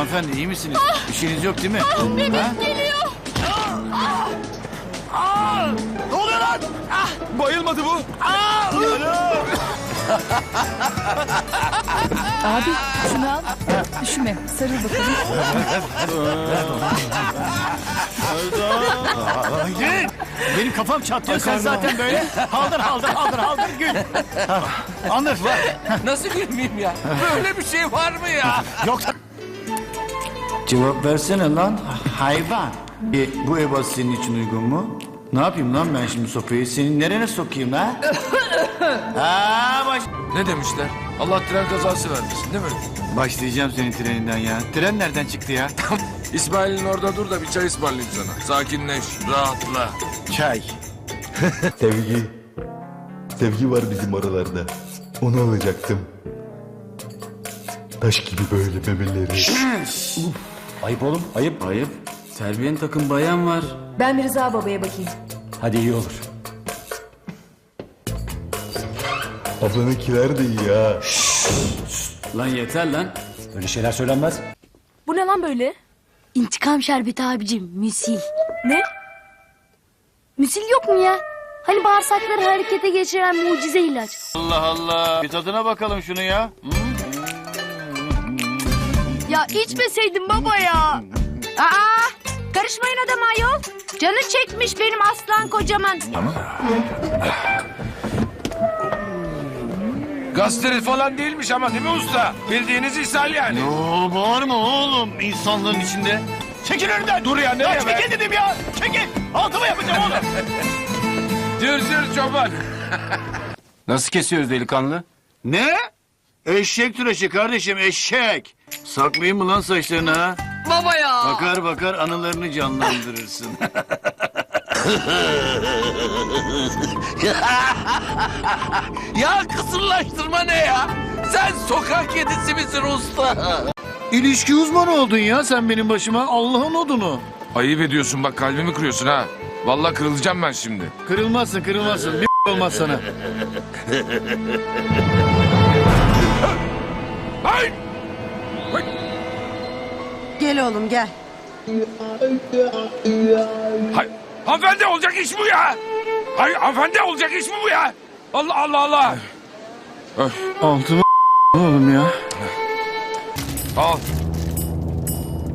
Hanımefendi iyi misiniz? Bir şeyiniz yok değil mi? Bebek Ha? geliyor. Ne oluyor lan? Bayılmadı bu. Abi şunu al. Üşüme. Sarıl bakalım. Gül! Benim kafam çatlıyor sen zaten böyle. Haldır haldır haldır haldır gül. Anır. Nasıl gülmeyeyim ya? Böyle bir şey var mı ya? Yoksa... Cevap versene lan hayvan. E, bu ebat senin için uygun mu? Ne yapayım lan ben şimdi sopayı? Senin nerene sokayım ha? ha baş... Ne demişler? Allah tren kazası vermesin değil mi? Başlayacağım senin treninden ya. Tren nereden çıktı ya? İsmail'in orada dur da bir çay ısmarlayayım sana. Sakinleş, rahatla. Çay. Sevgi. Sevgi var bizim aralarda. Onu alacaktım. Taş gibi böyle memeleri. Ayıp oğlum ayıp. Ayıp. Terbiyen takım bayan var. Ben bir Rıza babaya bakayım. Hadi iyi olur. Ablanınkiler de iyi ha. Lan yeter lan. Öyle şeyler söylenmez. Bu ne lan böyle? İntikam şerbeti abicim. Müsil. Ne? Müsil yok mu ya? Hani bağırsakları harekete geçiren mucize ilaç. Allah Allah. Bir tadına bakalım şunu ya. Ya içmeseydin baba ya. Aa! Karışmayın adama ayol. Canı çekmiş benim aslan kocaman. Gastrit falan değilmiş ama değil mi usta? Bildiğiniz ishal yani. Oo, bağırma oğlum insanların içinde. Çekil önümden. Dur ya nereye Ya be? çekil dedim ya. Çekil. Altıma yapacağım oğlum. Dür dür çoban. Nasıl kesiyoruz delikanlı? Ne? Eşek tıraşı kardeşim eşek. Saklayayım mı lan saçlarını ha? Baba ya. Bakar bakar anılarını canlandırırsın. ya kısırlaştırma ne ya? Sen sokak kedisi misin usta? İlişki uzmanı oldun ya sen benim başıma. Allah'ın odunu. Ayıp ediyorsun bak kalbimi kırıyorsun ha. Vallahi kırılacağım ben şimdi. Kırılmazsın kırılmazsın. Bir olmaz sana. Hay! Gel oğlum gel. Hay! Hanımefendi olacak iş bu ya. Hay hanımefendi olacak iş mi bu ya? Allah Allah Allah. Öf, Altıma oğlum ya. al.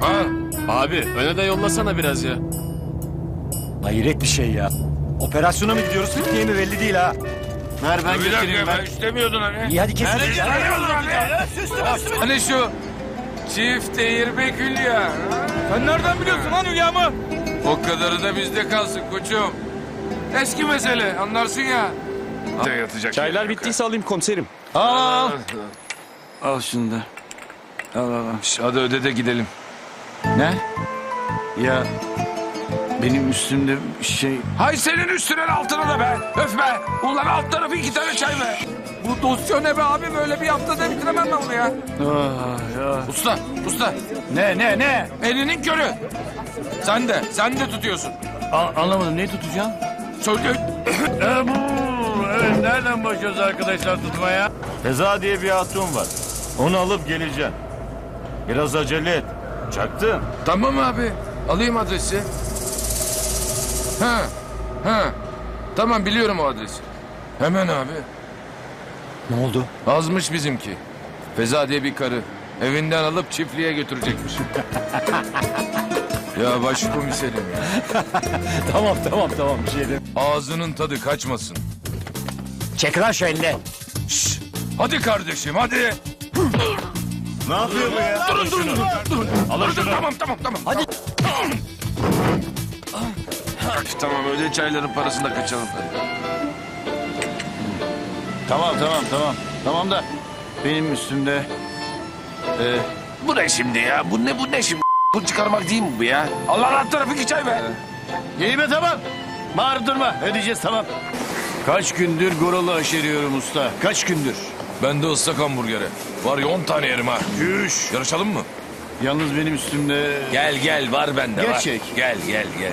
Al. Abi öne de yollasana biraz ya. Hayret bir şey ya. Operasyona mı gidiyoruz Türkiye mi belli değil ha. Ver ben Bir dakika getireyim ben ben. istemiyordun hani. İyi hadi kesin. Hani şu çift değirme gül ya. Sen nereden biliyorsun lan Hülya'mı? O kadarı da bizde kalsın koçum. Eski mesele anlarsın ya. Yatacak Çaylar bittiyse alayım komiserim. Al. Al şunu da. Al al al. Şş, Hadi öde de gidelim. Ne? Ya benim üstümde şey... Hay senin üstüne altına da be. Öf be. Ulan alt tarafı iki tane çay be. Bu dosya ne be abi böyle bir haftada bitiremem ben bunu ya. Ah, ya. Usta, usta. Ne ne ne? Elinin körü. Sen de, sen de tutuyorsun. A- anlamadım ne tutacağım? Söyle. E, bu. Evet nereden başlıyoruz arkadaşlar tutmaya? Reza diye bir hatun var. Onu alıp geleceğim. Biraz acele et. Çaktın. Tamam abi. Alayım adresi. Ha. Ha. Tamam biliyorum o adresi. Hemen abi. Ne oldu? Azmış bizimki. Feza diye bir karı. Evinden alıp çiftliğe götürecekmiş. ya başkomiserim ya. tamam tamam tamam bir şey de. Ağzının tadı kaçmasın. Çek lan şu elini. Şşş. Hadi kardeşim hadi. Ne yapıyor bu ya? Durun durun durun. durun. Alın şunu. Tamam tamam tamam. Hadi. tamam öyle çayların parasını da kaçalım. Tamam tamam tamam. Tamam da benim üstümde... E, Bu ne şimdi ya? Bu ne bu ne şimdi? Bu çıkarmak değil mi bu ya? Allah alt tarafı iki çay be. İyi be tamam. Bağırıp durma. Ödeyeceğiz tamam. Kaç gündür goralı aşeriyorum usta. Kaç gündür. Ben de ıslak hamburgere. Var ya on tane yerim ha. Güç. Yarışalım mı? Yalnız benim üstümde... Gel gel var bende Gerçek. var. Gel gel gel.